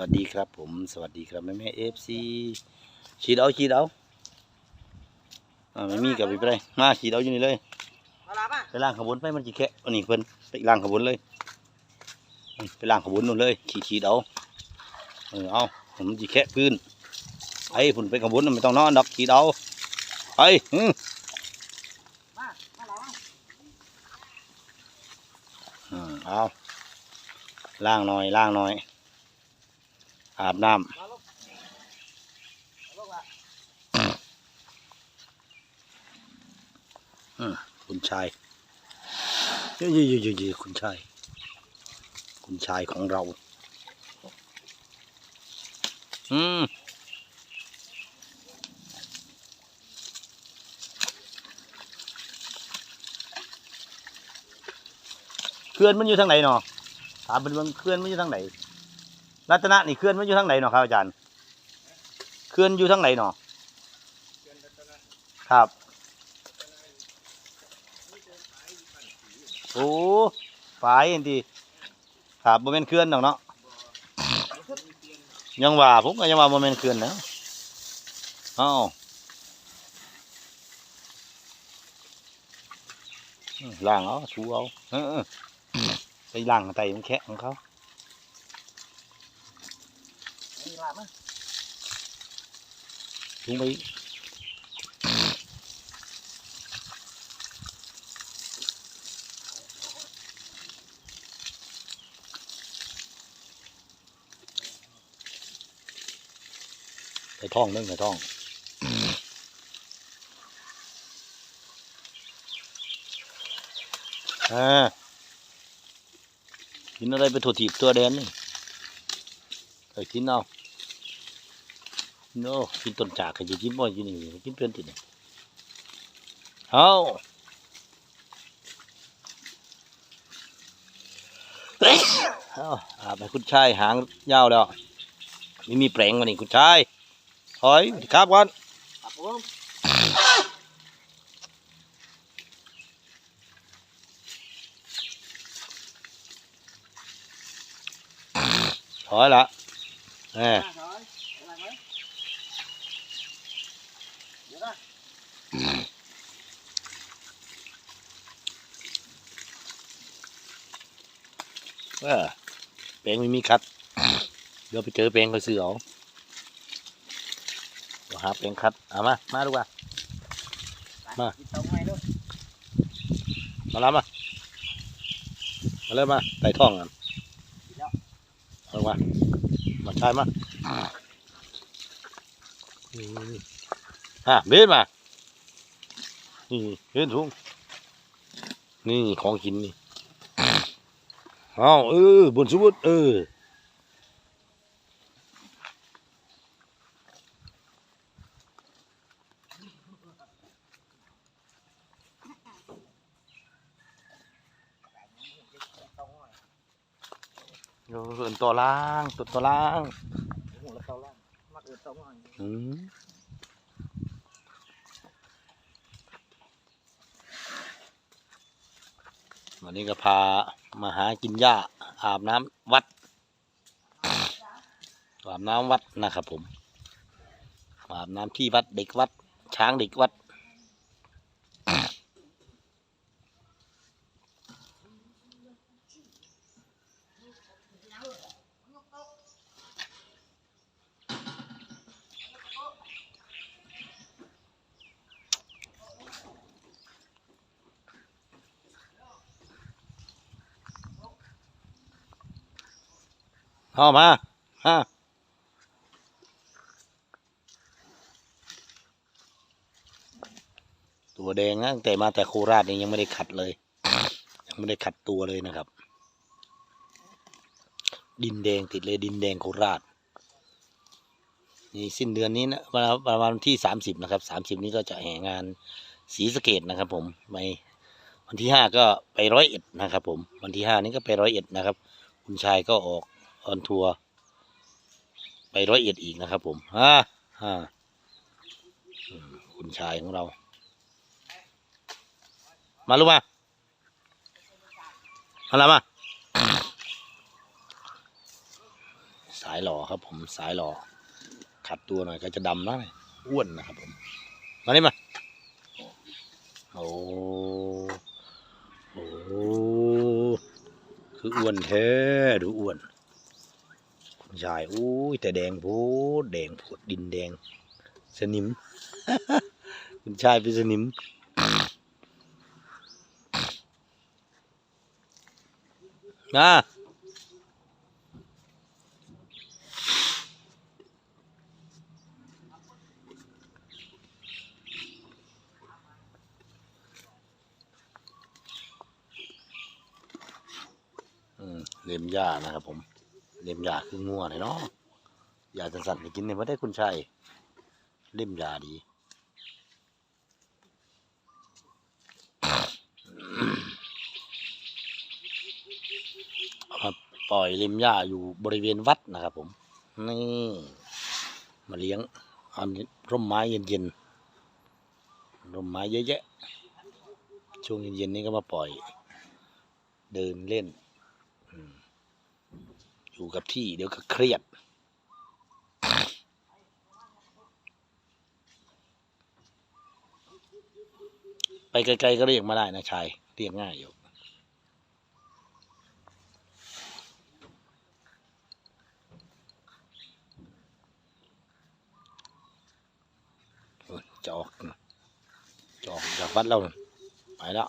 วัสดีครับผม สวัสดีครับแม่แม่เอฟซีฉีดเอาฉีดเอาอ่าไม่มีกับไปไปเลยมาฉีดเอาอยู่นี่เลยมาลาป่ะไปล่างขบวนไปมันจีแค่อันนี้เพิ่นไปล่างขบวนเลยอืมไปล่างขบวนนู่นเลยฉีดฉีดเอาเออเอาผมจีแค่พื้นไปพุ่นไปขบวนน่ะไม่ต้องนอนดอกฉีดเอาไปอืมมามาลาป่ะอืมเอาล่างหน่อยล่างหน่อย อาบน้ำคุณชายเยอะๆๆๆคุณชาย คุณชายของเรา อืมเคลื่อนมันอยู่ทางไหนเนาะถามเป็นเมืองเคลื่อนมันอยู่ทางไหน รัตนะนี่เคลื่อนมันอยู่ทางไหนเนาะครับอาจารย์เคลื่อนอยู่ทางไหนเนาะครับโอ้ฝายอันดีครับบ่แม่นเคลื่อนดอกเนาะยังว่าผมก็ยังว่าบ่แม่นเคลื่อนนะเอ้าอืมล้างเอาถูเอาเออๆไปล้างไตมันแคะของเขา มีลามั้ยถุงไปใส่ท้องนึงใส่ท้องอ่ากินอะไรไปถั่วถีบตัวแดนนี่เคยกินเอา โน่กินต้นจากเคยจะกินบ่อยกินนี่กินเพื่อนติดนี่เอาเอาอาไปคุณชายหางยาวแล้วไม่มีแปลงวันนี้คุณชายถอยครับก่อนถอยละแหมมาถอยอะไรไหม เดี๋ยวนะเออแปลงไม่มีคัด เดี๋ยวไปเจอแปลงก็ซื้อเอาเดี๋ยวหาแปลงคัด เอามา มาดูว่ามากินเตาไงลูกมาแล้วมา มาเริ่มมาไต่ท้องกันเอามามาใช้มานี่ นี่ฮะเบ็ดมา นี่เห็นถุงนี่ของกินนี่เอาเออบนสมุดเออเตาไงเออเอินตัวล่างตัวตัวล่างหัวละเตาล่างมักเอือเตาไงอืม วันนี้ก็พามาหากินหญ้าอาบน้ำวัด อาบน้ำวัดนะครับผม อาบน้ำที่วัดเด็กวัด ช้างเด็กวัด เอามาฮะตัวแดงนะตั้งแต่มาแต่โคราชนี่ยังไม่ได้ขัดเลย ยังไม่ได้ขัดตัวเลยนะครับ ดินแดงติดเลยดินแดงโคราชนี่สิ้นเดือนนี้นะประมาณวันที่สามสิบนะครับสามสิบนี้ก็จะแห่งานศรีสะเกดนะครับ ผมไปวันที่ห้าก็ไปร้อยเอ็ดนะครับ ผม วันที่ห้านี้ก็ไปร้อยเอ็ดนะครับ คุณชายก็ออก ออนทัวร์ไปร้อยเอ็ดอีกนะครับผมฮ่าฮ่าคุณชายของเรา มาลูกมาอะไรมา สายหล่อครับผมสายหล่อขัดตัวหน่อยก็จะดำนะอ้วนนะครับผม มานี่มา โอ้โหคืออ้วนแท้ดูอ้วน ชายอุ้ยแต่แดงโพดแดงโพดดินแดง สนิม คุณชายเป็นสนิมนะเล็มหญ้านะครับผม เล็มหญ้าคืองัวเลยเนาะยาจันสันไปกินเนี่ยไม่ได้คุณชัยเล่มยาดีมาปล่อยเล็มหญ้าอยู่บริเวณวัดนะครับผม นี่ มาเลี้ยงอันร่มไม้เย็นๆร่มไม้เยอะแยะช่วงเย็นๆนี้ก็มาปล่อย เดินเล่น อืม อยู่กับที่เดี๋ยวก็เครียด ไปไกลๆก็เรียกมาได้นะชายเรียกง่ายอยู่จะออกจะออกจากวัดเราไปแล้ว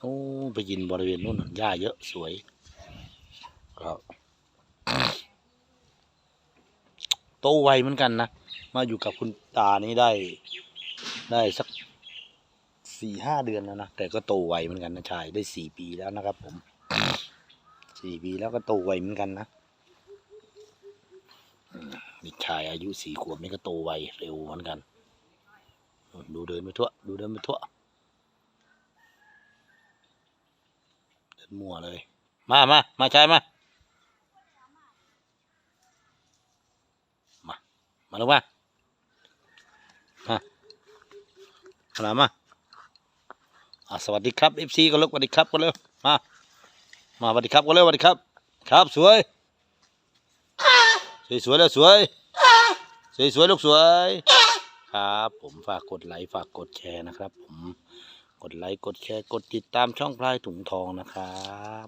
โอ้ไปยินบริเวณนู้นหญ้าเยอะสวยครับโตไวเหมือนกันนะ มาอยู่กับคุณตานี่ได้ ได้สักสี่ห้าเดือนแล้วนะ แต่ก็โตไวเหมือนกันนะชาย ได้สี่ปีแล้วนะครับผมสี่ปีแล้วก็โตไวเหมือนกันนะ เด็กชายอายุสี่ขวบนี่ก็โตไวเร็วเหมือนกัน ดูเดินไปทั่ว ดูเดินไปทั่ว เดินมั่วเลย มามามาชายมามา มาลงมามามาลามาอะสวัสดีครับเอฟซีก็เลิกสวัสดีครับก็เร็วมา มาสวัสดีครับก็เร็วสวัสดีครับ ครับสวย สวยสวยแล้วสวย สวยสวยลูกสวย ครับ ผมฝากกดไลค์ฝากกดแชร์นะครับ ผมกดไลค์กดแชร์กดติดตามช่องพลายถุงทองนะครับ